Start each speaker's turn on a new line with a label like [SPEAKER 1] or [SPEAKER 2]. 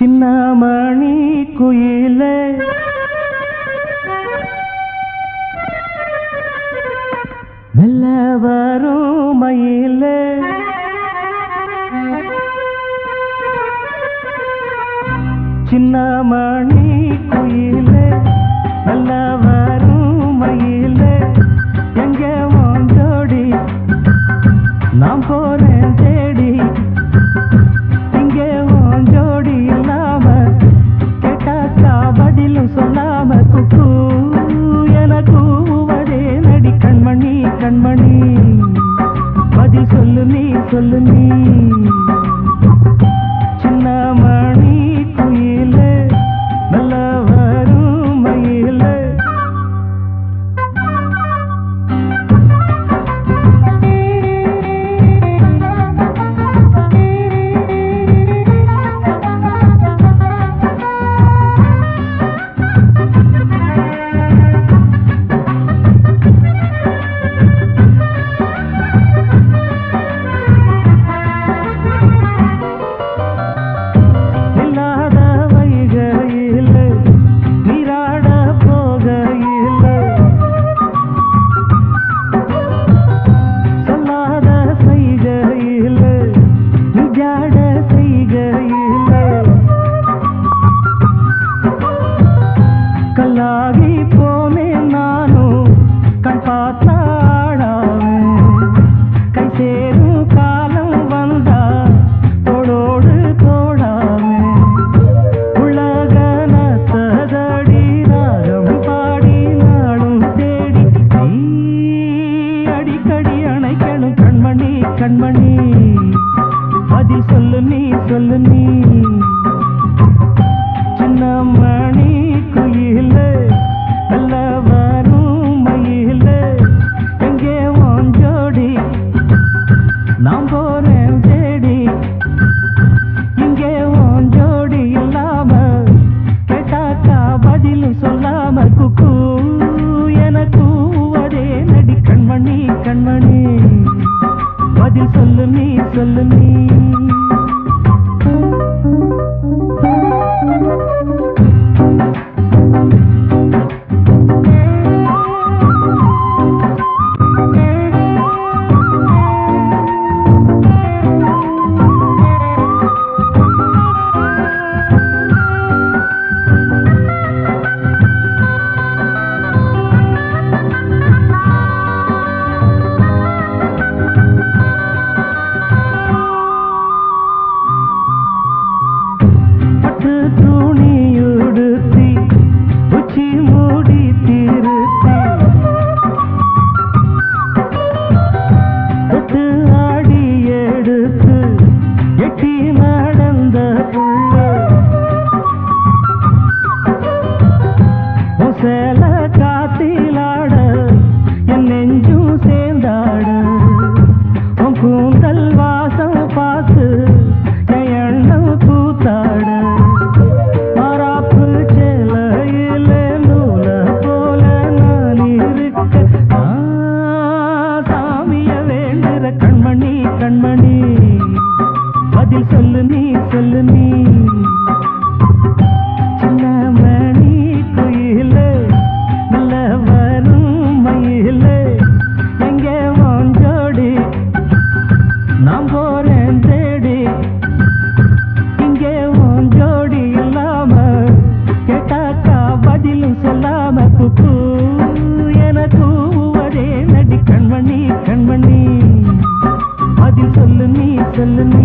[SPEAKER 1] சின்னமணி குயிலே. மெல்ல வரும் மயிலே. சின்னமணி குயிலே. மெல்ல வரும் மயிலே. எங்க உன் நாம் நான் சொல்லு நீ. கண்மணி. கண்மணி பதில் சொல்லு நீ சொல்லு நீ. சின்ன மணி குயிலே நல்ல வரும் மயிலே. எங்கே உன் ஜோடி? நான் போறேன் தேடி. இங்கே உன் ஜோடி இல்லாம கேட்டாக்கா பதிலும் சொல்லாம குக்கூ. சொல்லு நீ சொல்லு நீ கூந்தல் வாசம் பார்த்து எண்ணம் கூத்தாட மாறாப்பு சேலையில நூல போல நான் இருக்க சாமிய வேண்டுற கண்மணி கண்மணி. பதில் சொல்லு நீ சொல்லு நீ. பதில் சொல்லு